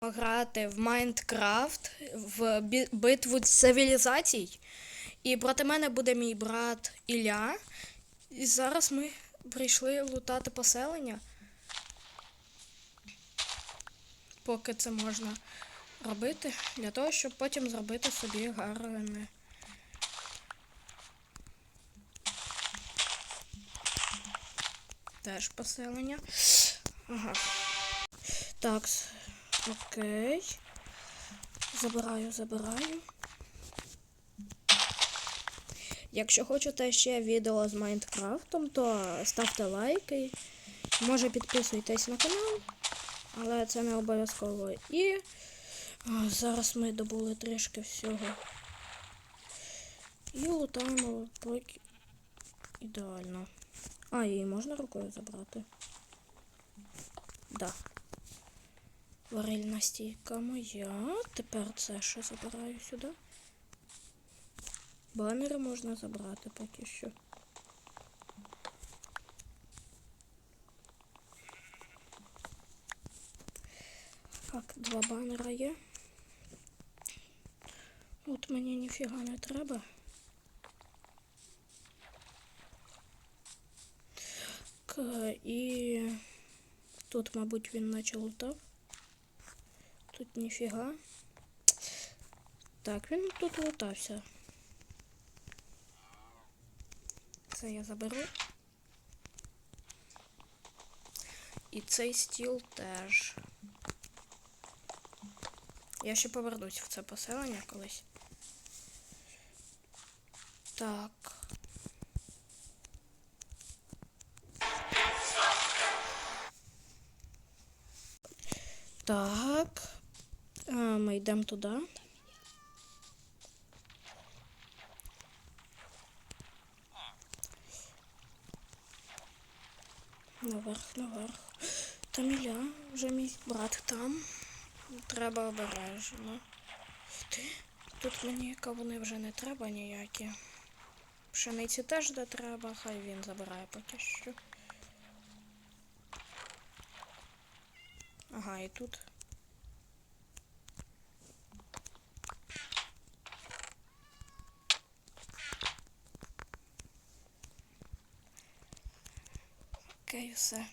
грати в Майнкрафт в битву цивілізацій. І проти мене буде мій брат Ілля. І зараз ми прийшли лутати поселення. Поки це можна робити, для того, щоб потім зробити собі гарне. Теж поселення. Ага. Так, окей. Забираю, забираю. Якщо хочете ще відео з Майнкрафтом, то ставте лайки. Може підписуйтесь на канал, але це не обов'язково. І зараз ми добули трішки всього. І лутаємо поки ідеально. А, її можна рукою забрати? Да. Варильна стійка моя. Тепер це ще забираю сюди. Банери можна забрати поки що. Так, два банера є. От мені ніфіга не треба. К, і тут, мабуть, він наче лутав. Тут ніфіга. Так, він тут лутався. Це я заберу. І цей стіл теж. Я ще повернусь в це поселення колись. Так. Йдемо туди. Наверх, наверх. Там Ілля, вже мій брат там. Треба обережно. Ти? Тут мені кавуни вже не треба ніякі. Пшениці теж не треба, хай він забирає поки що. Ага, і тут. Все.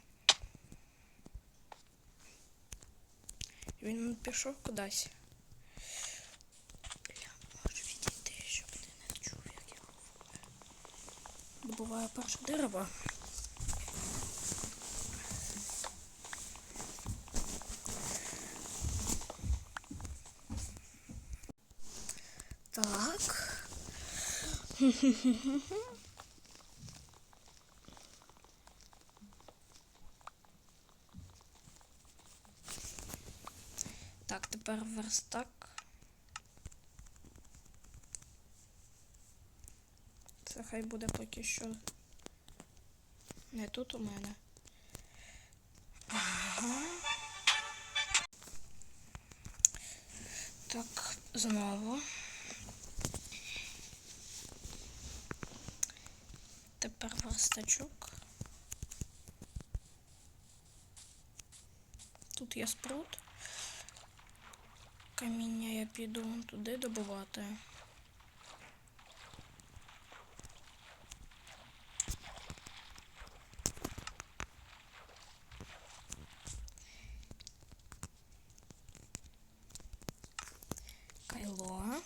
Він пішов кудись. Бля, можу відійти, як я говорю. Добуваю перше дерево. Так. Так, тепер верстак. Це хай буде поки що. Не тут у мене. Ага. Так, знову. Тепер верстачок. Тут є спрут. Каміння я піду туди добувати. Кайло.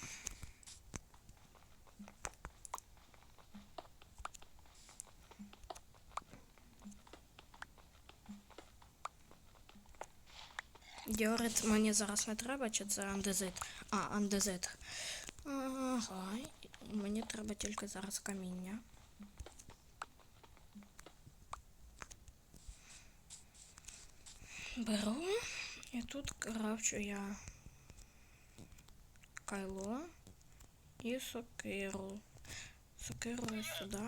Діорит мені зараз не треба, чи це андезит? А, андезит. Ага. Мені треба тільки зараз каміння. Беру. І тут крафчу я кайло і сокиру. Сокиру сюди.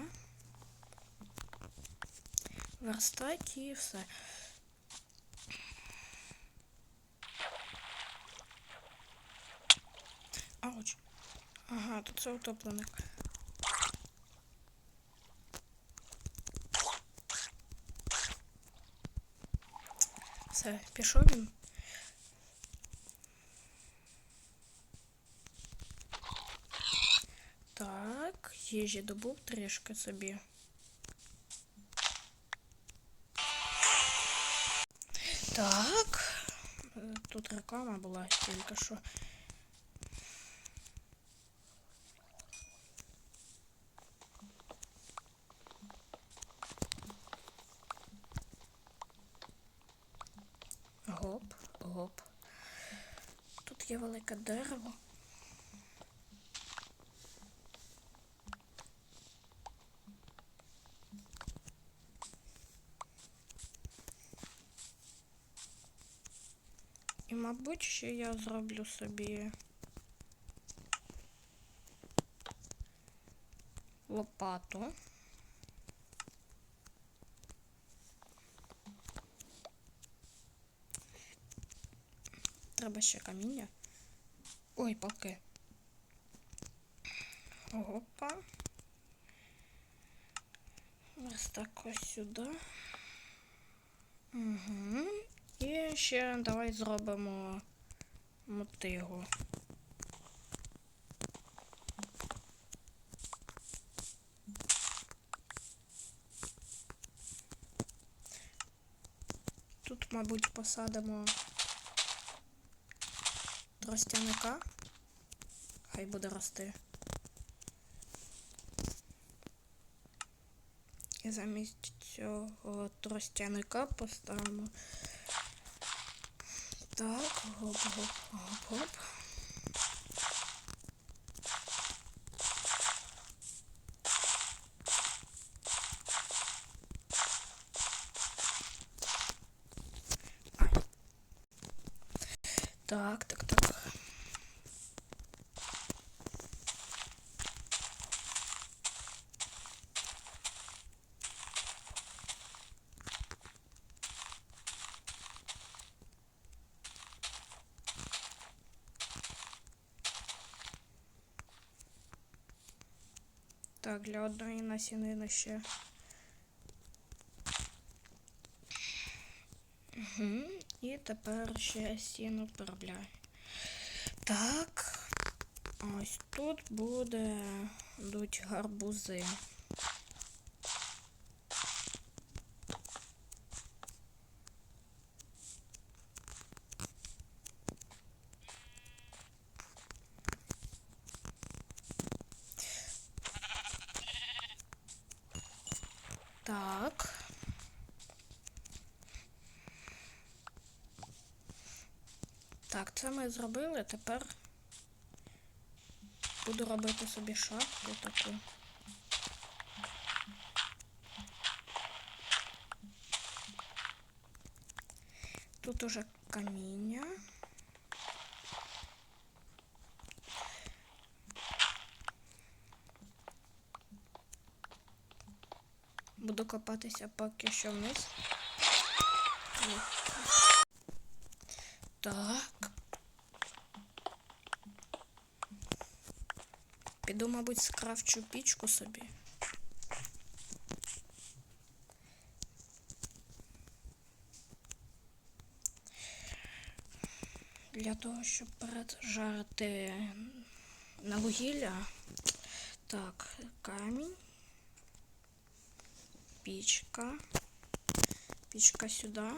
Верстак і все. Ауч. Ага, тут це утопленик. Все, пішов він. Так, їжі добув трішки собі. Так, тут реклама була тільки що. Велике дерево. І, мабуть, ще я зроблю собі лопату. Треба ще каміння. Ой, палки. Опа. Ось так ось сюди. Угу. І ще давай зробимо мотигу. Тут, мабуть, посадимо тростяника. Хай буде рости. І замість цього тростяника поставимо. Так, гоп-гоп, гоп-гоп. Так, так, для одної насінини ще. Угу. І тепер ще сіну переробляю. Так. Ось тут буде будуть гарбузи. Так. Так, це ми зробили. Тепер буду робити собі шапку таку. Тут уже каміння. Буду копатися поки що вниз. Так. Піду, мабуть, скрафчу пічку собі. Для того, щоб переджарити на вугілля. Так, камінь. Пічка. Пічка сюди.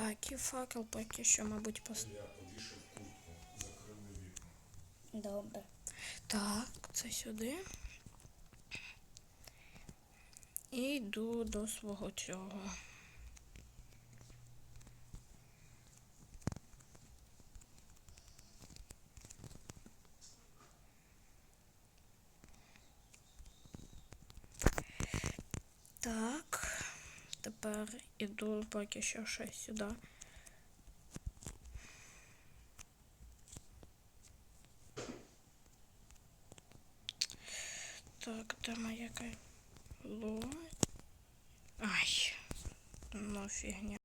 Так, і факел поки що, мабуть, пос... Я повішав куртку, закрили вікна. Добре. Так, це сюди. І йду до свого цього. Так, тепер іду поки що ще сюди. Так, де моя кайло? Ай, ну фігня.